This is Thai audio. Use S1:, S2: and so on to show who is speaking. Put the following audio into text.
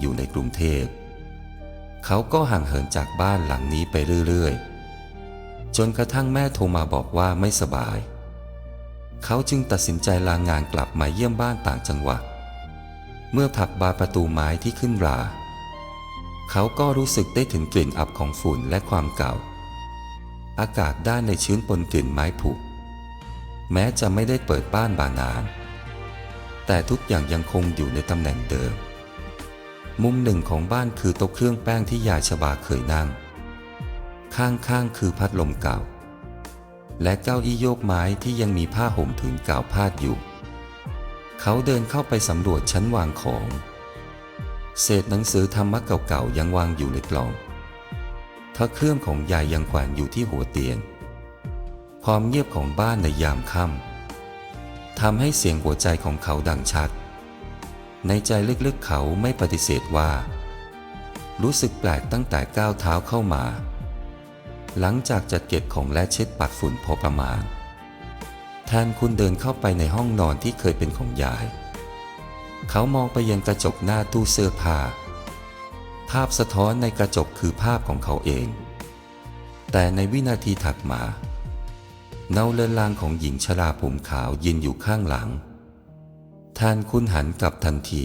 S1: อยู่ในกรุงเทพ เขาก็ห่างเหินจากบ้านหลังนี้ไปเรื่อยๆ จนกระทั่งแม่โทรมาบอกว่าไม่สบาย เขาจึงตัดสินใจลางานกลับมาเยี่ยมบ้านต่างจังหวัด เมื่อผลักบานประตูไม้ที่ขึ้นรา เขาก็รู้สึกได้ถึงกลิ่นอับของฝุ่นและความเก่า อากาศด้านในชื้นปนกลิ่นไม้ผุ แม้จะไม่ได้เปิดบ้านบานานแต่ทุกอย่างยังคงอยู่ในตำแหน่งเดิม มุมหนึ่งของบ้านคือโต๊ะเครื่องแป้งที่ยายชบาเคยนั่ง ข้างๆคือพัดลมเก่า และเก้าอี้โยกไม้ที่ยังมีผ้าห่มผืนเก่าพาดอยู่ เขาเดินเข้าไปสำรวจชั้นวางของ เศษหนังสือธรรมะเก่าๆยังวางอยู่ในกล่องพระเครื่องของยายยังแขวนอยู่ที่หัวเตียง ความเงียบของบ้านในยามค่ำทำให้เสียงหัวใจของเขาดังชัด ในใจลึกๆเขาไม่ปฏิเสธว่า รู้สึกแปลกตั้งแต่ก้าวเท้าเข้ามา หลังจากจัดเก็บของและเช็ดปัดฝุ่นพอประมาณแทนคุณเดินเข้าไปในห้องนอนที่เคยเป็นของยาย เขามองไปยังกระจกหน้าตู้เสื้อผ้า ภาพสะท้อนในกระจกคือภาพของเขาเอง แต่ในวินาทีถัดมาเงาเลือนลางของหญิงชราผมขาวยืนอยู่ข้างหลังานคุณหันกลับทันที